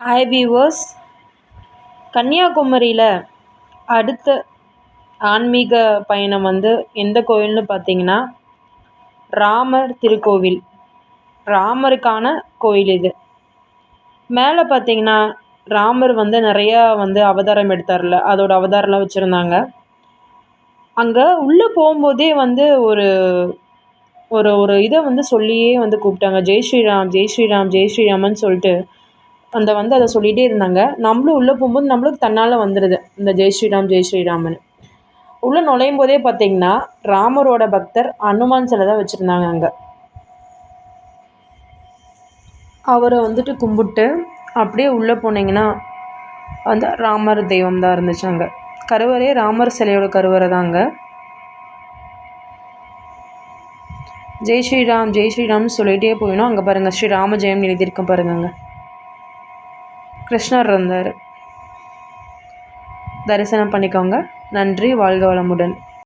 Hi viewers கன்னியாகுமரியில் அடுத்த ஆன்மீக பயணம் வந்து எந்த கோயில்னு பார்த்தீங்கன்னா ராமர் திருக்கோவில். ராமருக்கான கோயில் இது. மேலே பார்த்தீங்கன்னா ராமர் வந்து நிறையா வந்து அவதாரம் எடுத்தார்ல. அதோட அவதாரம்லாம் வச்சுருந்தாங்க. அங்கே உள்ளே போகும்போதே வந்து ஒரு ஒரு ஒரு இதை வந்து சொல்லியே வந்து கூப்பிட்டாங்க. ஜெய் ஸ்ரீராம் ஜெய் ஸ்ரீராம் ஜெய் ஸ்ரீராமன்னு சொல்லிட்டு அந்த வந்து அதை சொல்லிகிட்டே இருந்தாங்க. நம்மளும் உள்ளே போகும்போது நம்மளுக்கு தன்னால் வந்துடுது இந்த ஜெய் ஸ்ரீராம் ஜெய் ஸ்ரீராம்னு. உள்ளே நுழையும் போதே பார்த்தீங்கன்னா ராமரோட பக்தர் அனுமான் சிலை தான் வச்சுருந்தாங்க அங்கே. அவரை வந்துட்டு கும்பிட்டு அப்படியே உள்ளே போனீங்கன்னா அந்த ராமர் தெய்வம் தான் இருந்துச்சு அங்கே. கருவறையே ராமர் சிலையோட கருவறை தாங்க ஜெய் ஸ்ரீராம் ஜெய் ஸ்ரீராம்னு சொல்லிகிட்டே போயிடும் அங்கே பாருங்கள் ஸ்ரீ ராம ஜெயம் எழுதியிருக்கேன் பாருங்க அங்கே. கிருஷ்ணர் இருந்தார். தரிசனம் பண்ணிக்கோங்க. நன்றி. வாழ்க வளமுடன்.